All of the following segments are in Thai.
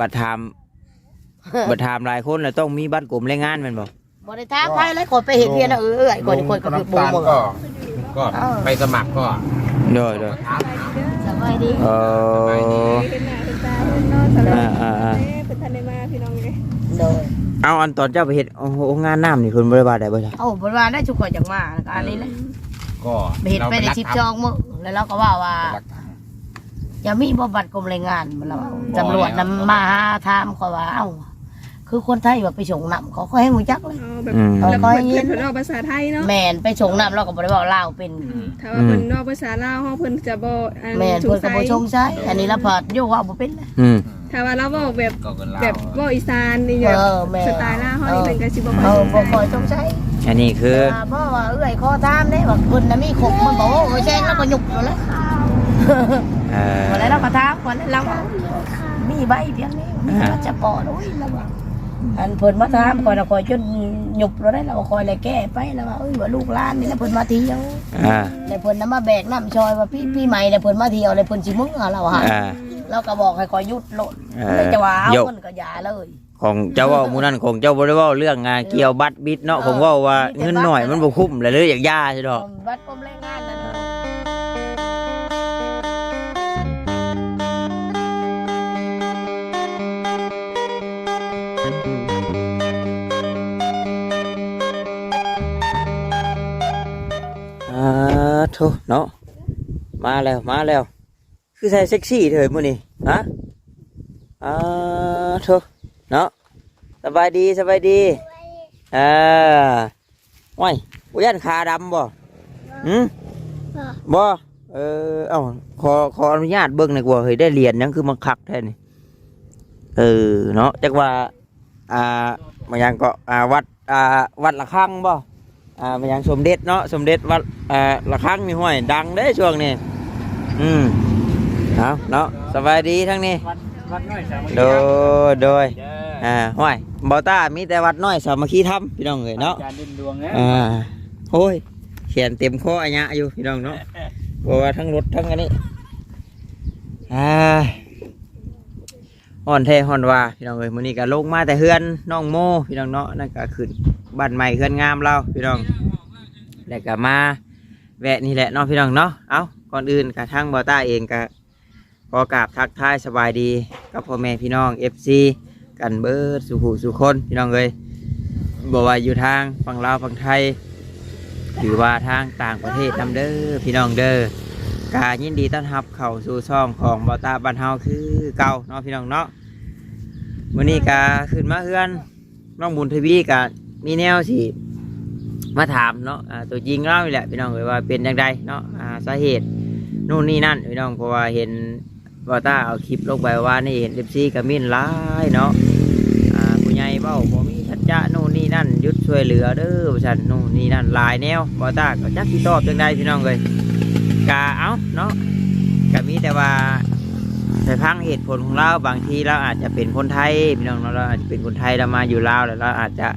บัตรไทม์บัตรไทม์หลายคนแล้วต้องมีบัตรกลุ่มแรงงานแม่นบ่บ่ได้ถามใครเลยคนไปเห็นเพียงน่ะเออเอ้ยคนคนก็คือบ่น้ำตาลบ่ก็ก็ไปสมัครก็โดยโดยสบายดีเออเป็นหน้าเป็นตาเพิ่นเนาะสำหรับอ่าอ่าอ่าเอ้เพิ่นทันได้มาพี่น้องเลยโดยเอาอันตอนเจ้าไปเฮ็ดโอ้โหงานน้ำนี่เพิ่นบ่ได้ว่าได้บ่จ้ะเอ้าบ่ว่าได้ทุกคนจังมาแล้วก็อันนี้แหละก็ไปเห็นไปในชิปจองมื้อแล้วเราก็ว่าว่าหลักฐาน อย่ามีบ่บัตรกรมแรงงานมันเราตำรวจนำมาหาถามเขาว่าเอ้า คือคนไทยว่าไปส่งน้ำเขาก็ให้หูจักเลยเอาแบบอืมแล้วค่เพิ่อยนเย็เพิ่นนเพิ่นเอาภาษาไทยเนาะแม่นไปส่งน้ำเราก็บ่ได้เว้าลาวเป็น ถ้าว่าเพิ่นเอาภาษาลาวเฮาเพิ่นจะบ่อันแม่นสเพิ่งนก็สับ่ยชงใช้อันนี้ละพอดโยกว่าบ่เป็นเลยอืม ถ้าว่าเราเว้าแบบก็กันลาแบบเว้าอีสานนี่แบบเออแม่ สไตล์ลาวเฮานี่เพิ่นก็สิบ่เอค่อยอบ่ค่อยชงใช้อันนี้คือว่าบ่ว่าเอ้ยขอถามได้ว่าคุณน่ะมีขบมันบอกว่าโอ้ยแจ้งแล้วก็ยุบอยู่แล้วเอ่อ วันแล้วเราก็ถามวันแล้วเราก็มีใบเพียงนี้มีพาสปอร์ตโอ้ยแล้วว่าอันเพิ่นมาถามก่อนน่ะคอยจนยุบเราได้เราก็คอยเลยแก้ไปแล้วว่าเอ้ยว่าลูกหลานนี่แล้วเพิ่นมาเที่ยวอ่าแล้วเพิ่นนำมาแบกน้ำชอยว่าพี่พี่ใหม่แล้วเพิ่นมาเที่ยวแล้วเพิ่นสิมึงเอาเราหาอ่าเราก็บอกให้คอยหยุดโลดเอเลอยจะว่าเอาโยกเพิ่นก็อย่าเลยของเจ้าเว่าหมู่นั้นของเจ้าบ่ได้เว้าเรื่องงานเกี่ยวบัตรบิดเนาะผมเว้าว่าเงินหน่อยมันบ่คุ้มเลยเลยอยากย่าใช่ดอกบัตร อ่าโถเนาะมาแล้วมาแล้ว คือใส่เซ็กซี่เถอะมื้อนี้ฮะอ่าโถเนาะสบายดีสบายดีอ่าว้ยบ่ยันขาดำบ่หืมบ่เออเอ้าขอขออนุญาตเบิ่งหน่อยกว่าเฮ้ยได้เรียนยังคือมันคักแท้นี่เออเนาะจักว่าอ่ามายังก็อ่าวัดอ่าวัดละคังบ่ อ่ามายังสมเด็จเนาะสมเด็จวัดอ่าละครั้งนี่ห้วยดังเด้ช่วงนี้อืมเอาเนาะสบายดีทั้งนี้วัดน้อยสามัคคีโดยโดยเด้ออ่าห้วยบอต้ามีแต่วัดน้อยสามัคคีธรรมพี่น้องเลยเนาะอาจารย์ดินดวงนะอ่าโอ้ยเขียนเต็มข้ออัญญะอยู่พี่น้องเนาะบอกว่าทั้งรถทั้งอันนี้อ่า ฮอนแท้ฮอนว่าพี่น้องเลยมื้อนี้ก็ลงมาแต่เฮือนน้องโมพี่น้องเนาะนั่นก็ขึ้นบ้านใหม่เฮือนงามเราพี่น้องแล้วก็มาแวะนี่แหละเน้องพี่น้องเนาะเอาก่อนอื่นกระทั่งบอต้าเองก็ขอกราบทักทายสบายดีกับพ่อแม่พี่น้อง FC กันเบิร์ดสุขุสุคนพี่น้องเลยบอกว่าอยู่ทางฝั่งลาวฝั่งไทยหรือว่าทางต่างประเทศนำเด้อพี่น้องเด้อ กายินดีต้อนรับเข้าสู่ช่องของบอตาบ้านเฮาคือเก่าเนาะพี่น้องเนาะวันนี้กาขึ้นมาเฮือนน้องบุญทวีกามีแนวสิมาถามเนาะอ่าตัวจริงเล่าแหละพี่น้องเลยว่าเป็นยังไงเนาะอ่าสาเหตุนู่นนี่นั่นพี่น้องเพราะว่าเห็นบอตาเอาคลิปลงไปว่านี่เห็นเอฟซีกมินร้ายเนาะผู้ใหญ่เบ้าบ่มีทัจจะนู่นนี่นั่นยุดช่วยเหลือเด้อฉันนู่นนี่นั่นหลายแนวบอตาก็จักที่ตอบจังไดพี่น้องเลย กาเอาเนาะก็มีแต่ว่าแต่พังเหตุผลของเราบางทีเราอาจจะเป็นคนไทยพี่น้องเนาะเราอาจจะเป็นคนไทยเรามาอยู่ลาวแล้วเราอาจจะ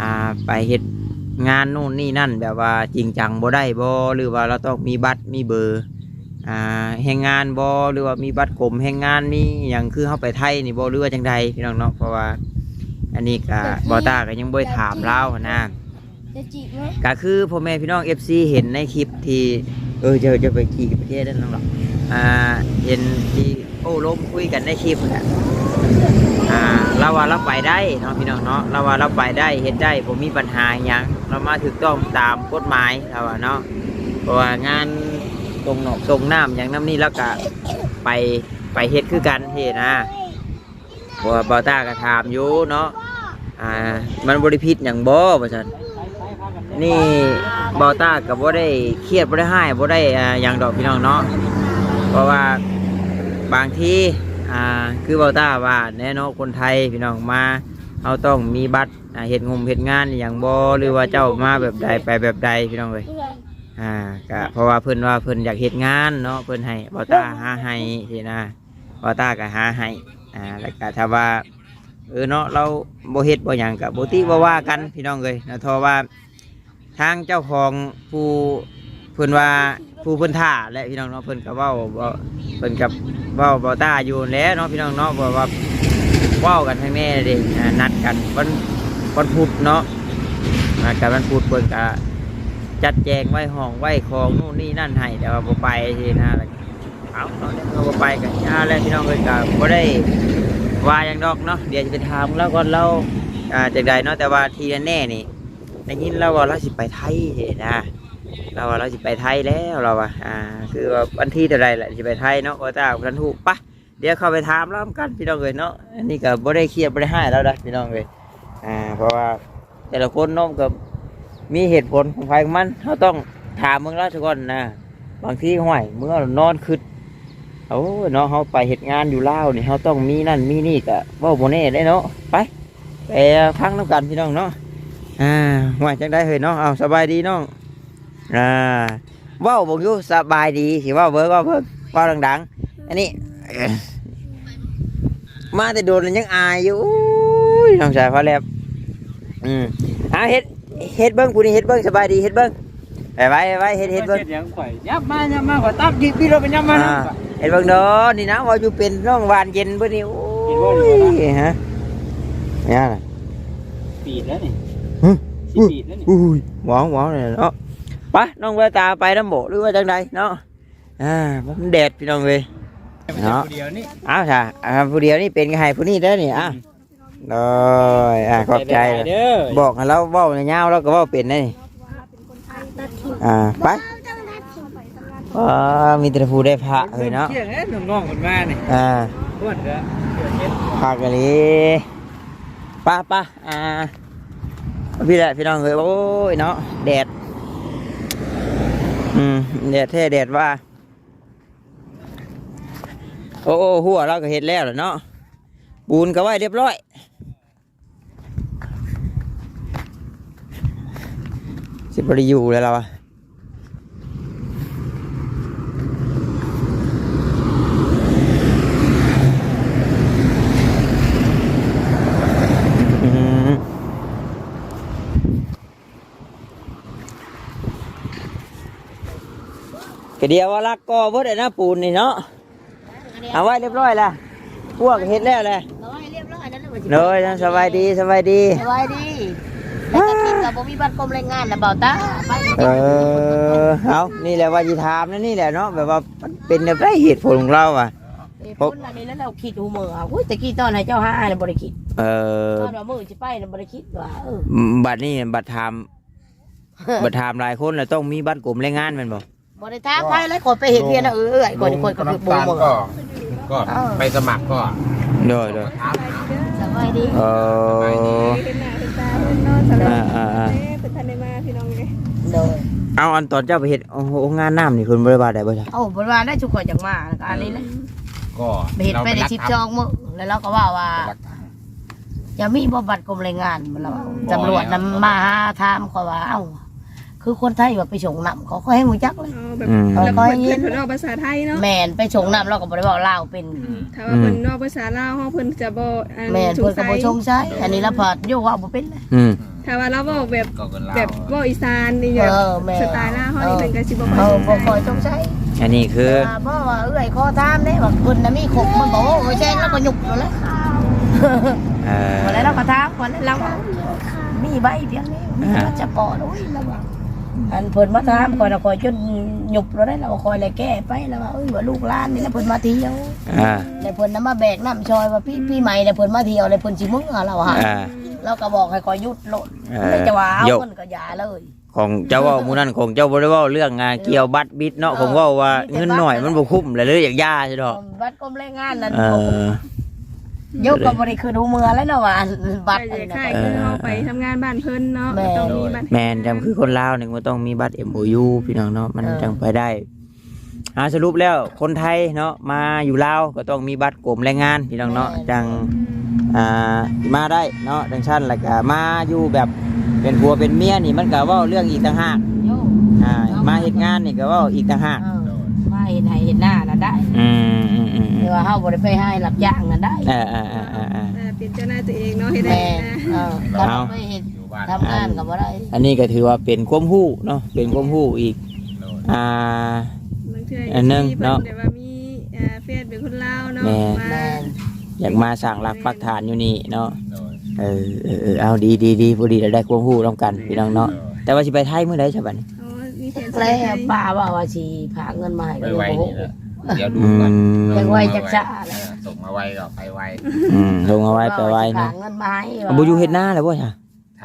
อ่าไปเหตุงานนู่นนี่นั่นแบบว่าจริงจังบ่ได้บ่หรือว่าเราต้องมีบัตรมีเบอร์อ่าแห่งงานบ่หรือว่ามีบัตรกรมแห่งงานมีอย่างคือเข้าไปไทยนี่บ่หรือว่าจังใดพี่น้องเนาะเพราะว่า อันนี้ก็บอต้าก็ยังบ่ได้ถามเล่าหั้นนะจะจีบไหมก็คือพ่อแม่พี่น้อง FC เห็นในคลิปที่ เออจะจะไปกี่ประเทศนั่นหรอกอ่าเห็นที่โอ้ล้มคุยกันในคลิปแหละอ่าเราว่าเราไปได้เนาะพี่น้องเนาะเราว่าเราไปได้เฮ็ดได้ผมมีปัญหาหยังเรามาถูกต้องตามกฎหมายเราว่าเนาะเพราะว่างานตรงหนอกตรงน้ำอย่างน้ำนี่แล้วก็ไปไปเฮ็ดคือกันเฮ็ดนะเพราะว่าบอต้าก็ถามอยู่เนาะอ่ามันบริพิษอย่างบ่ว่าซั่น นี่บอต้ากับบ่ได้เครียดบ่ได้ให้บ่ได้อย่างดอกพี่น้องเนาะเพราะว่าบางทีอ่าคือบาต้าว่าแน่นอนคนไทยพี่น้องมาเขาต้องมีบัตรเห็ดงมเห็ดงานอย่างบอหรือว่าเจ้ามาแบบใดไปแบบใดพี่น้องเลยอ่าก็เพราะว่าเพิ่อนว่าเพิ่อนอยากเห็ดงานเนาะเพิ่อนให้บาต้าหาให้สินะบาต้าก็หาให้อ่าแล้วก็ถ้าว่าเออเนาะเราบ่เฮ็ดบ่หยังกับบ่ติบ่ว่ากันพี่น้องเลยนะทอว่า ทางเจ้าของผู้เพิ่นว่าผู้เพิ่นท่าและพี่น้องเนาะเพิ่นก็เว้าบ่เพิ่นกับว่าบอต้าอยู่แล้วเนาะพี่น้องเนาะบอกว่าเว้ากันทางแน่เด้อ่านัดกันวันวันพุธเนาะนัดกันวันพุธเพิ่นก็จัดแจงไว้ห้องไว้ของนู่นนี่นั่นให้แต่ว่าบ่ไปทีนะเอาเนาะเดี๋ยวเราบ่ไปกันยาแล้วพี่น้องเอ้ยก็บ่ได้ว่าหยังดอกเนาะเดี๋ยวจะไปถามแล้วก่อนเราอ่าจากใดเนาะแต่ว่าทีแน่นี่ ได้ยินเราว่าเราสิไปไทยนะ เราว่าเราจะไปไทยแล้วเราว่าอ่า คือว่าวันที่เท่าไรแหละจะไปไทยเนาะโอตาพันธุปะเดี๋ยวเข้าไปถามแล้วกันพี่น้องเลยเนาะอันนี้ก็บ่ได้เครียดบ่ได้ให้แล้วนะพี่น้องเลยอ่า เพราะว่าแต่ละคนน้องก็มีเหตุผลของใครมันเขาต้องถามมึงแล้วทุกคนนะบางทีห่วยเมื่อนอนคืดโอ้ยเนาะเขาไปเหตุงานอยู่เล่าวนี่ยเขาต้องมีนั่นมีนี่ก็เว่าโมเน่ได้เนาะไปไปพังน้ำกันพี่น้องเนาะ อ่าห่วยจังได้เฮ้ยเนาะเอาสบายดีน้องอ่าเว้าบอกอยู่สบายดีสิเว่าเบิ่งเว่าเบิ่งเว่าดังๆอันนี้เอ่อมาแต่โดนแล้วยังอายอยู่อุ้ยน้องชายพอแล้วอืมเอาเฮ็ดเฮ็ดเบิ่งผู้นี้เฮ็ดเบิ่งสบายดีเฮ็ดเบิ่งไปไว้ไปไว้เฮ็ดเฮ็ดเบิ่งยังข่อยยับมายับมาข่อยตับยิบพี่เราไปยับมาอ่าเฮ็ดเบิ่งเด้อนี่นะว่าอยู่เป็นน้องหวานเย็นเบิ่นี่โอ้ยฮะเนี่ยน่ะปีดแล้วนี่หึ สิปีดแล้วนี่อุ้ยหวองหวองเลยเนาะไปน้องเวตาไปน้ำโบหรือว่าจังใดเนาะอ่ามันแดดพี่น้องเว้ยเนาะเดียวนี่อ้าวค่ะอ่าผู้เดียวนี่เป็นไงผู้นี้ได้อนี่อะโดยอะขอบใจเลยเด้อบอกให้เราเว้าในยาวเราก็เว้าเป็นได้นี่อ่าไปอ่ามีแต่ผู้ได้พระเลยเนาะเที่ยงเอ้ยน้องๆคนมานี่อ่าพวดเด้อเดี๋ยวเฮ็ดพากันเลยไป้าป้าอ่า พี่แหละพี่น้องเลยโอ้ยเนาะแดด อืมแดดแท้แดดว่า โอ้โอหัวเราก็เห็นแล้วเหรอเนาะปูนก็ไว้เรียบร้อยสิบริยูเลยเราอะ เดียวว่าลักก็เบิดเลยนะปูนนี่เนาะเอาไว้เรียบร้อยแล้วพวกเห็ดแล้วแหละร้อยเรียบร้อยแล้วนะว่าสิเลยนะสบายดีสบายดีสบายดีแต่ก็คิดกับบ่มีบัตรกรมแรงงานนะเบาตาไปเออเอานี่แหละว่าจะถามนะนี่แหละเนาะแบบว่ามันเป็นแบบไรเหตุผลของเราอะผลอันนี้แล้วเราคิดหูมือเอาอุ้ยตะกี้ตอนให้เจ้าห้าน่ะบ่ได้คิดเออตอนว่ามือสิไปน่ะบ่ได้คิดว่าเออบัตรนี่บัตรไทม์บัตรไทม์หลายคนแล้วต้องมีบัตรกลุ่มแรงงานแมันบอก บ่ได้ถามใครเลยคนไปเห็นเพียงน่ะเออเอ้ยคนคนก็คือปูมือก็ก็ไปสมัครก็โดยโดยสบายดีเออ เป็นหน้าเป็นตาเพิ่นเนาะสำหรับอ่าอ่าอ่าเอ้ยเพิ่นทันได้มาพี่น้องเอ้ยโดยเอาอันตอนเจ้าไปเห็ดโอ้โหงานน้ำนี่คุณบริบาลได้บ่จ๊ะเอ้าบ่ว่าได้ทุกคนจังมาแล้วก็อันนี้แหละก็ไปเห็นไปได้ชิปจองมื้อแล้วเราก็ว่าว่าจะมีบ่บัตรกรมแรงงานมันเราตำรวจนำมาหาถามเขาว่าเอ้า คือคนไทยว่าไปส่งน้ำเขาก็ให้หูจักเลยเอาแบบอืมเออแล้วเพิ่นเพิ่นเพิ่นเอาภาษาไทยเนาะแม่นไปส่งน้ำเราก็บ่ได้เว้าลาวเป็นถ้าว่าเพิ่นนอกภาษาลาวเฮาเพิ่นจะบ่อันแม่นสเพิ่งนก็สับ่ยชงใช้อันนี้ละพอดอยู่ว่าบ่เป็นเลย อืม ถ้าว่าเราบอกแบบก็กันแบบเว้าอีสานนี่แบบเออแม่ สไตล์ลาวเฮานี่เพิ่นก็สิบ่เอค่อยอสนใจบ่ค่อยชงใช้อันนี้คือว่าบ่ว่าเอ้ยขอถามเด้ว่าเพิ่นน่ะมีขกมันบอกว่าโอ้ยแจ้งแล้วก็ยุบแล้วแหละเออวันนั้นเราก็ถามวันนั้นเราว่ามีใบเพียงนี้มีพาสปอร์ตโอ้ยแล้วว่า อันเพิ่นมาถามก่อนน่ะคอยจนยุบแล้วได้เราคอยเลยแก้ไปแล้วว่าเอ้ยว่าลูกหลานนี่แล้วเพิ่นมาเที่ยวอ่าแล้วเพิ่นนำมาแบกน้ำชอยว่าพี่พี่ใหม่แล้วเพิ่นมาเที่ยวแล้วเพิ่นสิมึงเอาเราหาอ่า เราก็บอกให้คอยหยุดโลดเอแล้วจะว่าเอาโยกเพิ่นก็อย่าเลยของเจ้าเว่าหมูนั่นของเจ้าบริว่าเรื่องงานเกี่ยวบัตรบิดเนาะผมเว่าว่าเงินหน่อยมันบ่คุ้มเลยเลยอยากย่าใช่ดอก บัตรกรมแรงงานนั่นเออ ยกก็บ่ได้คืนหูเมือแล้วเนาะว่าอันบัตรแต่อันคล้ายนั้นๆคือเฮาไปทำงานบ้านเพิ่นเนาะแม่ก็ต้องมีบัตรแมนจำคือคนลาวเนี่ยมันต้องมีบัตร MOU พี่น้องเนาะมันเออ จังไปได้อ่าสรุปแล้วคนไทยเนาะมาอยู่ลาวก็ต้องมีบัตรกรมแรงงานพี่น้องเนาะจังอ่ามาได้เนาะจังชั้นแล้วก็มาอยู่แบบเป็นผัวเป็นเมียนี่มันก็เว่าเรื่องอีกต่างหากโยอ่ามาเฮ็ดงานนี่ก็เว่าอีกต่างหาก เออมา เห็นให้เห็นหน้าน่ะได้อืมอืมอืมอืแต่มว่าเฮาบ่ได้ไปให้รับจ้างน่ะได้อ่าอ่าอ่าอ่าอ่าอ่าเป็นเจ้าหน้าตัวเองเนาะเฮ็ดได้แม่นะ เออถ้าเอาเราไปเห็นอยู่บ้านทำงานก็บ่ได้อันนี้ก็ถือว่าเป็นความรู้เนาะเป็นความรู้อีกอ่า บางเทื่ออันหนึ่งที่เนาะเพิ่นแบบว่ามีอ่าเฟซเป็นคนลาวเนาะแม่มาแม่นอยากมาสร้างหลักปักฐานอยู่นี่เนาะโดยเออเออเออเอาดีดีดีพอดีเราได้ความรู้ร่วมกันพี่น้องเนาะแต่ว่าสิไปไทยเมื่อใดใช่ปะนี่อ๋อ มีแผนแล้วป้าว่าว่าสิพาเงินมาให้ไปก็ไวยังบ่นี่ฮู้ แหละเดี๋ยวดูอืก่อนมยังไวจักจะอะไร เออส่งมาไวก็ไปไวอืมลงเอาไว้ไปไว้พาเนาะเงินมาให้บุอยู่เฮ็ดหน้าเลยบ่ใช่ท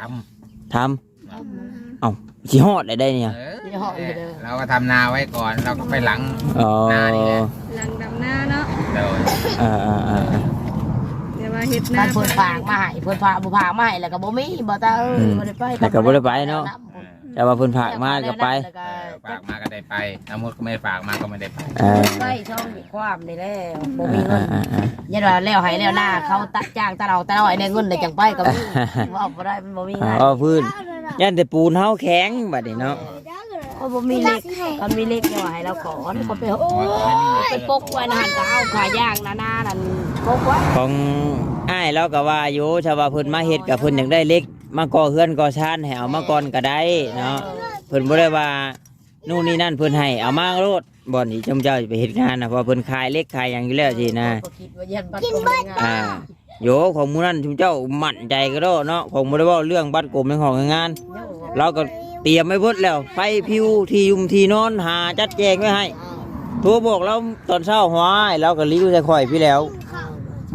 ทำเอ้าสิฮอดได้ได้เนี่ยำเออยี่ห้อนี้เด้อเราก็ทำนาไว้ก่อนเราก็ไปหลัง อ๋อหน้านี่แหละ หลังดำหน้าเนาะโดยอ่าอ่าอ่าอ่าเดี๋ยวว่าเฮ็ดหกาน้ารเพิ่นฝากมาให้เพิ่นฝากบ่ฝากมาให้แล้วก็บ่มีบ่ตาเอ้ยบ่ได้ไปแล้วก็บ่ได้ไปเนาะ แต่ว่าเพิ่นฝากมาก็ไปแล้วก็เออฝากมาก็ได้ไปถ้ามุดก็ไม่ฝากมาก็ไม่ได้ไปเออไปช่องนี่ความนี่แหล้วบ่อ่ามีเงิอ่านอ่าอ่ายันว่าแล้วให้แล้วหน้าเขาตัดจ้างตะเราตะเราให้ได้เงินได้จังไปก็มีว่าบ่ได้มันบ่มีอ่าเงิน อ๋อพื้นยันแต่ปูนเฮาแข็งบัดนี้เนาะ ก็บ่มีเล็กก็มีเล็กเนี่ยว่าให้เราขอนี่ก็ไปโอ้ยไปปกไว้นะหันก็เอาขาย่างนานานั่นปกไว้ของอ้ายเราก็ว่าอยู่ชาวว่าเพิ่นมาเฮ็ดกับเพิ่นอยากได้เล็ก มาก่อเฮือนก่อชานให้เอามาก่อนก็ได้เนาะเพิ่นบ่ได้ว่านู่นนี่นั่นเพิ่นให้เอามาโลดบ่อนที่จำเจ้าสิไปเฮ็ดงานนะเพราะเพิ่นขายเล็กขายหยังอยู่แล้วสินะก็คิดว่ายันบัตรกรมแรงงานอ่าโยของหมู่นั้นชุมเจ้ามั่นใจก็ได้เนาะของบ่ได้เว้าเรื่องบัตรกรมในของงาน เราก็เตรียมไว้เบิดแล้วไฟพิวที่ยุมที่นอนหาจัดแจงไว้ให้โทรบอกเราตอนเช้าหัวอ้ายเราก็รีบใส่ข่อยพี่แล้ว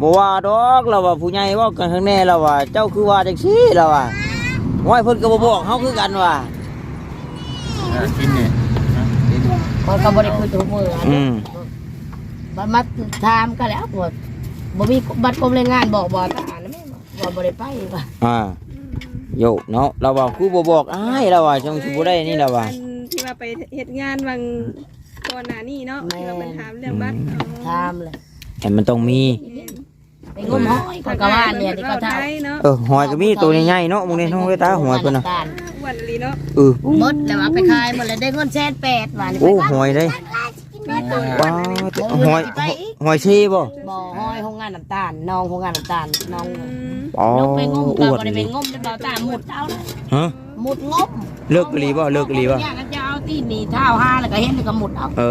บอกว่าดอกเราว่าผู้ใหญ่เว่ากันข้างแน่เราว่า เจ้าคือว่าจังซี่เราว่าห้อยเพิ่นก็บ่บอกเฮาคือกันว่าเออกินเนี่ยกินมันก็บ่ได้คุยทุกมื้ออืมบัดมาถามก็แล้วบ่บ่มีบัตรกรมแรงงานบอกบ่ตานะแม่ว่าบ่ได้ไปว่าอ่าโยเนาะเราว่าคือบ่บอกอ้ายเราว่าจังสิบ่ได้นี่เราว่าอันที่ว่าไปเฮ็ดงานบางก่อนหน้านี้เนาะที่เราไปถามเรื่องบัตรอ๋อถามเลยแต่มันต้องมี ไปงมหอยก็กะว่าเนี่ยที่เขาถามได้เนาะเออหอยก็มีตัวใหญ่ๆเนาะมึงนี่น้องเวตาหอยเพิ่นน่ะวันลีเนาะเออหมดแล้วเอาไปขายหมดแล้วได้เงินแสนแปดว่านี่โอ้ไปหอยได้มีตัวว้าวหอยหอยเชบ่บ่อหอยโรงงานน้ำตาลน้องโรงงานน้ำตาลน้อง อืมอ๋อลงไปงมอก็วดบ่ได้ไปงมได้บ่าวตาหมุดเอานะฮะหมุดงมเลิกกะหรีบ่เลิกกะหรีบ่อยากจะเอาตีนนี่เท้าห้าแล้วก็เห็นแล้วก็หมุดเอาเอ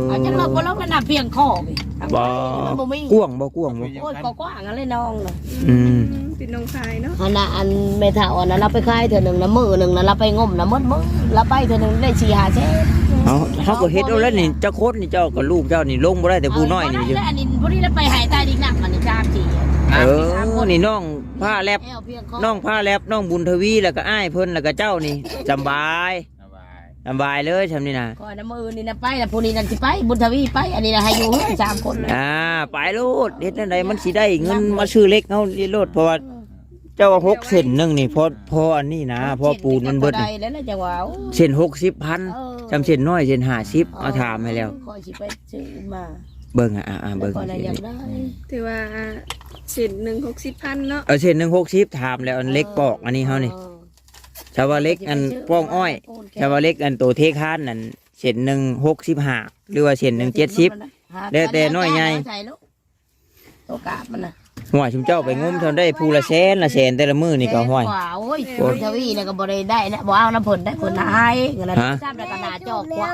อเอาจังเลิกบ่เลิกแล้วน่ะเพียงคอไปบ่มันบ่มีกวางบ่กวางบ่โอ้ยก็กว้างอะไรน้องน่ะอืมเป็นน้องชายเนาะอันน่ะอันแม่เฒ่าอันนั้นเราไปขายเทื่อหนึงนะมื้อหนึงนะเราไปงมนะหมดมื้อเราไปเทื่อหนึงได้4 5แสนเอาเฮาก็เฮ็ดเอาแล้วนี่เจ้าโคตรนี่เจ้ากับลูกเจ้านี่ลงบ่ได้แต่ผู้น้อยนี่เาอยู่แล้วอันนี้บ่ได้แล้วไปหายใต้ดินนักมันนี่จามจี เออนี่น้องผ้าแลบแอวเพียงคอน้องผ้าแลบน้องบุญทวีแล้วก็อ้ายเพิ่นแล้วก็เจ้านี่สำบายสบายสำบายเลยทำนี่นะก่อนนะมื้อนี่นะไปแล้วผู้นี้นั่นสิไป บุญทวีไป อันนี้นะให้อยู่เฮือนสามคนนะอ่าไปโลดเฮ็ดจังไดมันสิได้เงินมาซื้อเล็กเฮาโลดเพราะว่าเจ้าว่า6เส้นหนึงนี่พอพออันนี้นะพอปูนมันเบิดได้นี่แล้วนะจังหวะเส้น60พันจำเส้นน้อยเส้น50เอาถามให้แล้วคอยสิไปซื้อมาเบิ่งอะอะอะแล้วเบิ่งก่อนน่ะอยากได้ถือว่า สินหนึ่งหกสิบพันเนาะเออเส้นหนึ่งหกสิบถามแล้วอันเล็กปอกอันนี้เฮานี่ชาวว่าเล็กอันป้องอ้อยชาวว่าเล็กอันโตเทคานนั่นเส้นหนึ่งหกสิบห้าหรือว่าเส้นหนึ่งเจ็ดสิบแล้วแต่น้อยใหญ่ใส่ลูกตัวกาบมันน่ะ ห่วยชุมเจ้าไปงมเทำได้ภูละแสนละแสนแต่ละมือนี่ก็ห่วยกว่าโอ้ยบุญทวีเนี่ยก็บ่ได้ได้นะบ่เอาน้ำผลได้ผลหายเงินละฮะ ทราบแล้วก็หนาจอกกว่า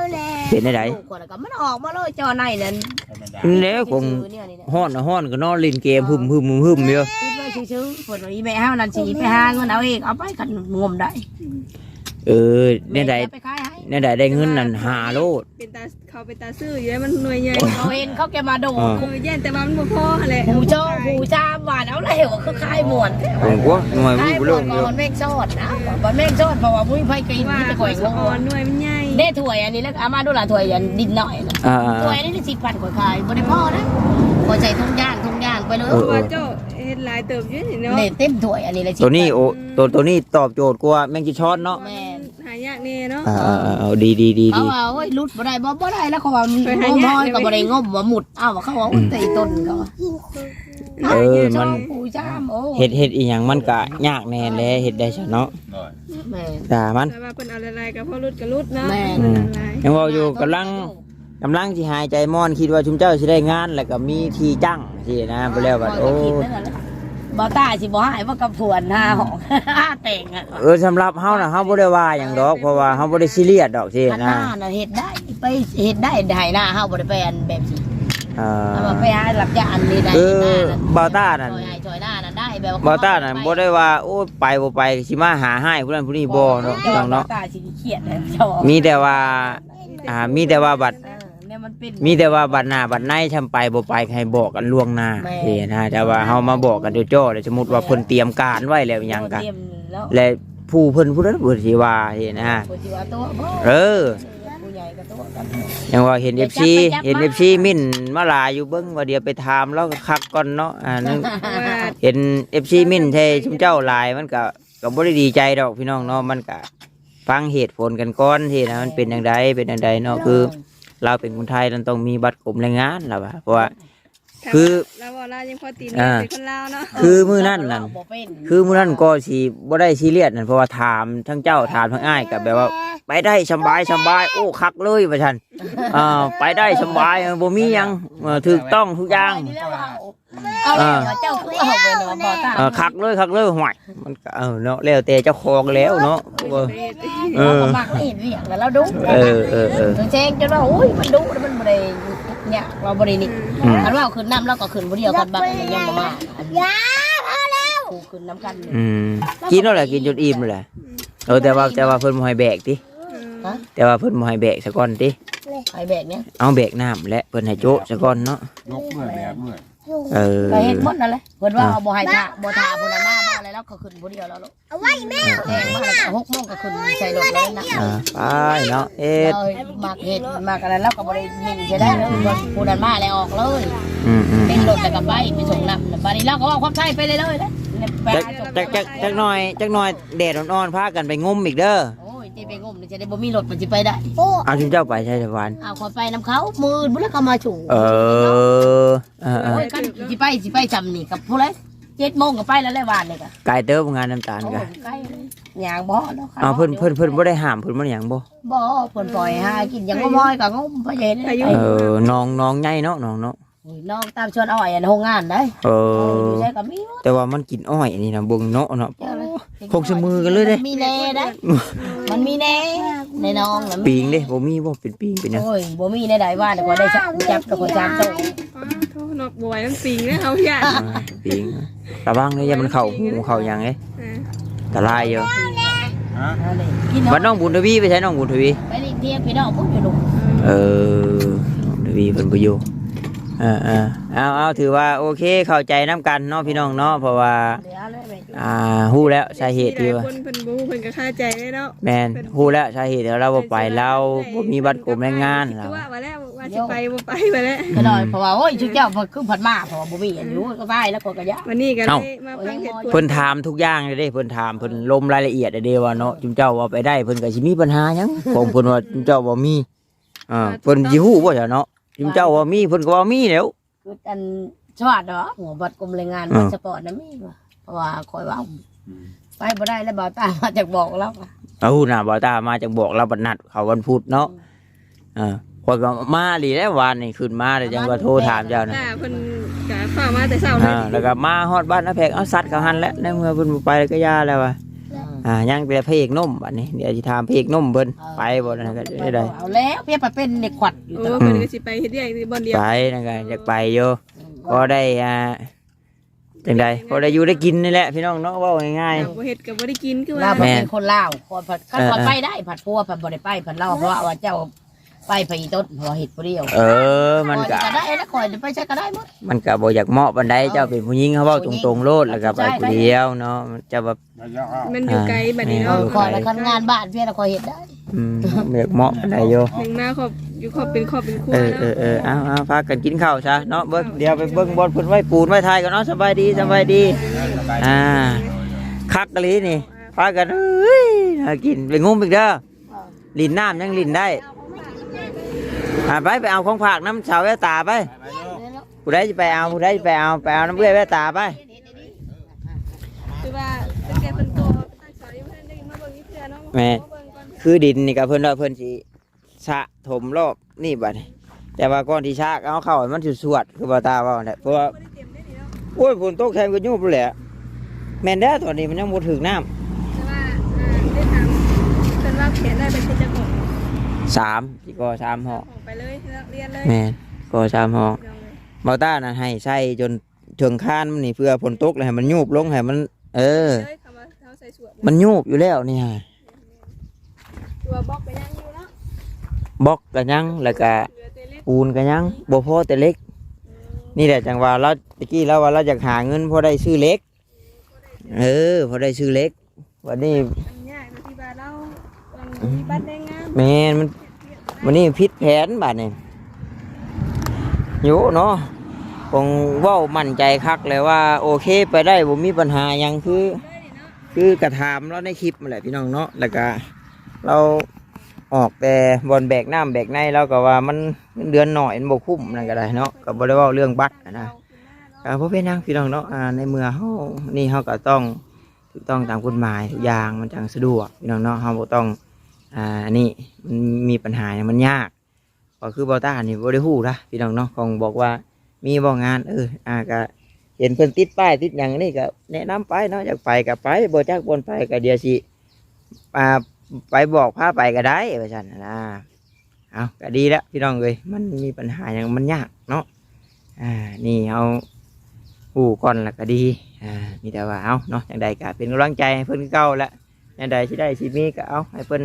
เป็นได้ไดลูกคนแล้วก็มันออกมาเลยจอในนั่นธรรมดาแล้วคงชื่อเนี่ยนี่นะห้อนน่ะห้อนก็นอนเลินเกมหึมหึมหึมหึมเยอะคิดว่าชื่อๆผลว่าอีแม่ห้าวนั่นสิไปหาเงินเอาเองเอาไปกันงมได้เออเนี่ยใดแม่ไปขาย ให้เนี่ยใดได้เงินนั่นหาโลด เป็นตาเขาเป็นตาซื่ออยู่แล้วมันหน่วยใหญ่เขาเห็นเขาแกมาโดดอ่าเออแย่นแต่ว่ามันบ่พอหั่นแหละหูโจ้หูจามหวานเอาเลยว่าเขาขายหมวนผมก็หน่วยขายผู้หมเริ่วนมก่เยอะอนเมฆซอดนะก่อนเมฆซอดเพราะว่ามุ้ยไฟกินว่าที่ตะขข่ออยยสะออนหน่วยมันใหญ่ได้ถ้วยอันนี้แล้วเอามาดูละถ้วยอันดินหน่อยนะอ่าถ้วยอันนี้ได้สิบพันกว่าขายบริพ่อนะพอใส่ทุ่งย่างทุ่งย่างไปเลยเออว่าเจ้าเฮ็ดหลายเติบอยู่นี่เนาะ เนี่ยเต็มถ้วยอันนี้เลยสิบตัวนี้โอ้ตัวตัวนี้ตอบโจทย์กว่าแมงจีช้อนเนาะ แม่นหา ยากแน่เนาะอ่าอ่าอ่าเอาดีดีดีเขาดีว่าโอ้ยรุดบ่ได้บ่บ่ได้แล้วเขาว่าไปงหามากห้อยก็บ่ได้งมว่าหมุดเอ้าเขาว่าอุ้ยตีต้นเขาว่าเออมันหูจามโอ้เห็ดเห็ดอีหยังมันก็ยากแน่แหละเห็ดได้ซะเนาะดยแม่นแต่มันแต่ว่าเพิ่นเอาอะไรกับพ่อรุดกับรุดเนาะแม่อืมอะไรยังเว่าอยู่กำลังกำลังที่หายใจม่อนคิดว่าชุมเจ้าสิได้งานแล้วก็มีที่จ้างสินะไปแล้วบัดโอ้ บ่ตาสิบ่หายว่ากับผวนหน้าหองห้าแต่งอะเออสำหรับเฮาน่ะเฮาบ่ได้ว่าหยังดอก เพราะว่าเฮาบ่ได้ซีเรียสดอกสิอันหนะน้าน่ะเฮ็ดได้ไปเฮ็ดได้ได้หน้าเฮาบ่ได้ไปอันแบบสิเอ่เอาอ มาไปหาหลับยาอันนี้ได้เออหน้นั่นบ่าวต้านั่นซอยให้ซอยหน้านั่นได้แบบบ่าวต้านั่นบ่ได้ว่าโอ้ยไปบ่ไปสิมาหาให้ผู้นั้นผู้นี้บ่เนาะพี่น้องเนาะบ่วตาสิเครียดเลยเจ้ามีแต่ว่าอ่ามีแต่ว่าบัตร เออเนี่ยมันเป็นมีแต่ว่าบัตรหน้าบัตรในทำไปบ่ไปให้บอกกันล่วงหน้าแม่เด้นะแต่ว่าเฮามาบอกกันโจ้ๆแล้วสมมุติว่าเพิ่นเตรียมการไว้แล้วหยังกัน เตรียมแล้วและผู้เพิ่นผู้นั้นเพิ่นสิว่าเห็นนะผู้ที่ว่าตัวบ่เออผู้ใหญ่ก็ตัวกันยังว่าเห็นอย่า FC จับไปจับมาเห็น FC มิ่นมาหลายอยู่เบิ่งว่าเดี๋ยวไปถามแล้วก็คักก่อนเนาะอ่านั่นเพราะว่าเห็น FC มิ่นใช่ชุมเจ้าหลายมันก็ก็บ่ได้ดีใจดอกพี่น้องเนาะมันก็ฟังเหตุผลกันก่อนที่นะมันเป็นจังไดเป็นจังไดเนาะคือ เราเป็นคนไทยเราต้องมีบัตรกรมแรงงานล่ะว่าเพราะว่า คือเราบอกเรายังพอตีนอ่าเป็นคนลาวเนาะคือมื้อนั้นนั่นบ่เป็นคือมื้อนั้นก็สิบ่ได้ซีเรียสนั่นเพราะว่าถามทั้งเจ้าถามทั้งอ้ายก็แบบว่า ไปได้สำบายสำบาย โอ้คักเลยว่าซั่นอ่าไปได้สำบายบ่มีหยังเออถูกต้องทุกอย่างนี่แล้วว่า เอาเอาแล้วเจ้าคือเอาไปเนาะบ่ตาเออคักเลยคักเลยห่วยมันก็เออเนาะแล้วแต่เจ้าของแล้วเนาะเออเอเอออมักเห็นเรียกแล้วเราดุเออเออเออตัวแจ้งจนว่าโอ้ยมันดุแล้วมันบ่ได้เนี่ยเราบ่ได้นี่อืมคันว่าเอาขึ้นน้ำเราก็ขึ้นบ่เดียวกันบักมันยังบ่มาอันนี้กูขึ้นน้ำกันอืมกินแล้วแหละกินจนอิ่มเลยแหละเออแต่ว่าแต่ว่าเพิ่นบ่ให้แบกติฮะแต่ว่าเพิ่นบ่ให้แบกซะก่อนติไอ้แบกเนี่ยเอาแบกน้ำและเพิ่นให้โจ๊ะซะก่อนเนาะยกด้วยแบบด้วย เออก็เฮ็ดหมดนั่นแหละเพิ่นว่าเอาบ่ให้ท่าบ่ท่าพุ่นน่ะมาบ่อะไรแล้วก็ขึ้นบ่เดียวแล้วลูกเอาไว้แม่แจ้งมาแล้วก็6โมงก็ขึ้นใส่รถเลยนะอ่าไปเนาะเอ็ดเรามักเฮ็ดมักอะไรแล้วก็บ่ได้นิ่งใช่ได้แล้วผู้นั้นมาแล้วออกเลยอืมอืมเป็นรถแต่ก็ไปไปส่งน้ำบัดนี้เราก็ว่าความใช่ไปเลยเลยนะไปจักหาส่งจักจักจักหน่อยจักหน่อยแดดอ่อนๆพากันไปงมอีกเด้อโอ้ย ที่ไปงมนี่จะได้บ่มีรถมันสิไปได้โอ้เอาชุมเจ้าไปใช่สวรรค์เอาขอไปน้ำเขามือบุแล้วเขามาฉุงเออเออเออโอ้ยกันสิไปสิไปจำนี่กับผู้ไรเจ็ดโมงก็ไปแล้วแหละวานเลยก็ไกลเติบงานน้ำตาลโอ้กันยใกล้เลยยางบ่แล้วค่ะเอาเพิ่นเพิ่นเพิ่นบ่ได้ห้ามเพิ่นบ่ได้หยังบ่บ่เพิ่นปล่อยหากินหยังก็ม้อยก็งมพอเห็นอายุเออน้องน้องใหญ่เนาะน้องเนาะโอ้ยน้องตามชวนอ้อยอันโรงงานได้เอเอออยู่ใช่ก็มีแต่ว่ามันกินอ้อยอันนี่นะเบิ่งเนาะเนาะเจ้าเลย คงสิมือกันเลยเด้มีแน่ได้มันมีแน่ในน้องน่ะมีปีงเด้บ่มีบ่เป็นปีงเป็นหยังโอ้ยบ่มีในใดว่าแต่ก็ได้จับจับแล้วก็จับโตป้าโทษนกบวยมันปิงนะเขาอยากอ่าปีงระวังเด้อย่ามันเข้าหูเข้าหยังเอ้อ่าตรายอยู่ฮะเอาเลยกินบัดเนาะน้องบุญทวีไปใช้น้องบุญทวี ไปนี่เที่ยงพี่น้องพุ่นอยู่ลูกเออน้องทวีเพิ่นบ่อยู่เออเออเอาเอาถือว่าโอเคเข้าใจนํกันเนาะพี่น้องเนาะเพราะว่าเหลือเลยแม่จุ๊ อ่าฮู้แล้วสาเหตุที่หลายว่าคนเพิ่นบ่ฮู้เพิ่นก็คาใจได้เนาะแม่นฮู้แล้วสาเหตุที่เราบ่ไปเราบ่มีบัตรกรมแรงงานคิดเราว่าว่าแล้วว่าสิไปบ่ไปมาแล้วก็ได้เพราะว่าโอ้ยชุดเจ้าเพิ่นคือผัดมาเพราะว่าบ่มีอันอยู่ก็ได้แล้วก็กระยะ วันนี้ก็เลยมาฟังเหตุผลเพิ่นถามทุกอย่างเลยเด้เพิ่นถามเพิ่นลมรายละเอียดเด้ว่าเนาะจุมเจ้าว่าไปได้เพิ่นก็สิมีปัญหาหยังของเพิ่นว่าจุมเจ้าบ่มีอ่าเพิ่นสิฮู้บ่จ้ะเนาะจุมเจ้าว่ามีเพิ่นก็ว่ามีแล้ว คืออันสวัสดิ์เนาะหัวบัตรกรมแรงงานอ่า พาสปอร์ตน่ะมีว่ะ เพราะว่าคอยว่าไปบ่ได้แล้วบ่าวตามาจากบอกแล้วว่ะเอาน่ะบ่ตามาจังบอกเราบัดนัดเขาวันพุธเนาะอ่าข่อยก็มาหลีแล้ววานนี่ขึ้นมาแล้วจังว่าโทรถามเจ้านะจ้าเพิ่นก็ฝากมาแต่เช้าเลยอ่าแล้วก็มาฮอดบ้านนาแพกเอาสัตว์เขาหันแล้วในเมื่อเพิ่นบ่ไปแล้วก็ย่าแล้วว่ะอ่ายังแต่พระเอกนมบัดนี้เดี๋ยวสิถามพระเอกนมเพิ่นไปบ่นั่นก็ได้ได้เอาแล้วเพียบไปเป็นเด็กขวัดอยู่โอ้ตลอดเพิ่นก็สิไปเฮ็ดเรื่องบ่อนเดียวไปนั่นก็อยากไปอยู่ก็ได้อ่า จังใดพอได้อยู่ได้กินนี่แหละพี่น้องเนาะเว่าง่ายบ่เฮ็ดก็บ่ได้กินคือลาว่าวบ่เป็นคนลาวคนผัดคันเออผัดไปได้ผัดพัวผัดบ่ได้ไปผัดเล่าเพราะว่าเจ้า ไปไปอีต้นเพราะว่าเฮ็ดผู้เดียวๆเออมันก็คอยได้แล้วคอยไปใช้ก็ได้หมดมันก็บ่อยากเหมาะปานใดเจ้าเป็นผู้หญิงเขาเว้าตรงๆโลดแล้วก็ไปผู้เดียวเนาะมันจะแบบระยะเอามันอยู่ไกลบัดนี้เอเนาะอคอยแล้วคันงานบ้านเพียงคอยเฮ็ดได้อืมบ่อยากเหมาะปานใดอยู่หนึ่งมาครอบอยู่ครอบเป็นครอบเป็นครัวเออเนาะเออเออเอาเอาพากันกินข้าวซะเนาะเบิ่งเดี๋ยวไปเบิ่งบอลเพิ่นไว้ปูนไว้ทายกันเนาะสบายดีสบายดีอ่าคักกะลีนี่พากันเอ้ยน่ากินไปงมอีกเด้อลินน้ำยังลินได้ อ่าไปไปเอาของฝากน้ำชาวแววตาไปผู้ใดจะไปเอาผู้ใดจะไปเอาไปเอาน้ำเบื่อแววตาไปคือว่าตั้งแต่เพิ่นโตตั้งสอนอยู่เพิ่นได้มาเบิ่งอีเทื่อเนาะแม่คือดินนี่กับเพิ่อนว่าเพิ่อนสิสะถมรอบนี่บัดแต่ว่าก่อนที่ชากเอาเข้ามันสิสวดคือบาตาว่าแหละเพราะว่าโอ้ยฝนตกแทนก็ยุบเลยแม่นได้ตอนนี้มันยังบ่ถึงน้ำแต่ว่าได้ถามเพิ่นว่าเขียนได้เป็น สามที่ก็สามห้องของไปเลยเรียนเลยแม่นก็สามห้องลองเลยเบาต้านะให้ใส่จนถึงคานมันนี่เพื่อฝนตกเลยให้มันยุบลงให้มัน เออเฮ้ยคำว่าเขาใส่สวดมันยุบอยู่แล้วนี่ฮะตัวบล็อกไปยังอยู่เนาะบล็อกกันยังแล้วก็เหลือแต่เล็กปูนกันยังบ่พอแต่เล็ก นี่แหละจังว่าเราตะกี้เราว่าเราอยากหาเงินพอได้ซื้อเล็ก เออพอได้ซื้อเล็ก วันนี้อันยากนะที่บ้านเราอันมีบ้านแดงงาม แมนมันวันนี้พิษแผนบาดนี่อยู่เนาะคงเว้ามั่นใจคักเลยว่า โอเคไปได้บ่มีปัญหายังคือ คือกระทำเราในคลิปมาแหละพี่น้องเนาะแล้วก็เราออกแต่บอลแบกน้ำแบกในเราก็ว่ามันเดือนหน่อยมันบ่คุ้มนั่นก็ได้เนาะก็บ่ได้เว่าเรื่องบัตรนะก็บ่เป็นหยังพี่น้องเนาะในเมื่อเฮานี่เฮาก็ต้องถูกต้องตามกฎหมายทุกอย่างมันจังสะดวกพี่น้องเนาะเฮาบ่ต้อง อ่านี่มันมีปัญหาเนี่ยมันยากก็คือเบาต้านี่บ่ได้ฮู้นะพี่น้องเนาะคงบอกว่ามีบ่งานเอออ่าก็เห็นเพิ่นติดป้ายติดหยังนี่ก็แนะนำไปเนาะอยากไปก็ไปบ่จักบนไปก็เดี๋ยวสิอ่าไปบอกพาไปก็ได้ว่าซั่นน่ะนะเอาก็ดีแล้วพี่น้องเอ้ยมันมีปัญหาหยังมันยากเนาะอ่านี่เอาฮู้ก่อนล้วก็ดีอ่ามีแต่ว่าเอาเนาะจังใดก็เป็นกำลังใจให้เพิ่นเก่าแล้วจังใดสิได้สิมีก็เอาให้เพิ่น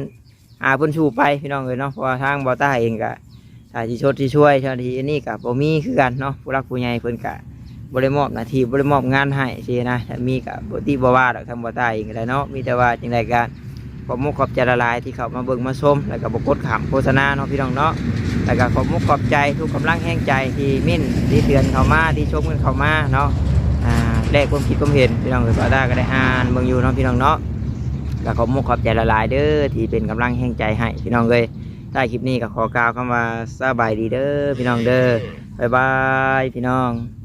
หาเพิ่นชูไปพี่น้องเอ้ยเนาะเพราะว่าทางบ่ต้าเองก็ถ้าสิชดสิช่วยเท่าที่อันนี้ก็บ่มีคือกันเนาะผู้รักผู้ใหญ่เพิ่นก็บริมอบหนาทีบริมอบงานให้สินะถ้ามีกับบติบว่าดอกทำบ่ตายเองก็ได้เนาะมีแต่ว่าจังไดก็ขอบมุกขอบใจละลายที่เขามาเบิ่งมาชมแล้วก็บกดขามโฆษณาเนาะพี่น้องเนาะแล้วก็ขอบมุกขอบใจทุกกำลังแห่งใจที่มิ่นที่เตือนเขามาที่ชมกันเขามาเนาะอ่าแลกความคิดความเห็นพี่น้องเอ้ยบ่ได้ก็ได้อ่านเบิ่งอยู่เนาะพี่น้องเนาะ ก็ขอบมุกขอบใจละลายเด้อที่เป็นกำลังแห่งใจให้พี่น้องเลยได้คลิปนี้ก็ขอกล่าวคำว่าสบายดีเด้อพี่น้องเด้อบ๊ายบายพี่น้อง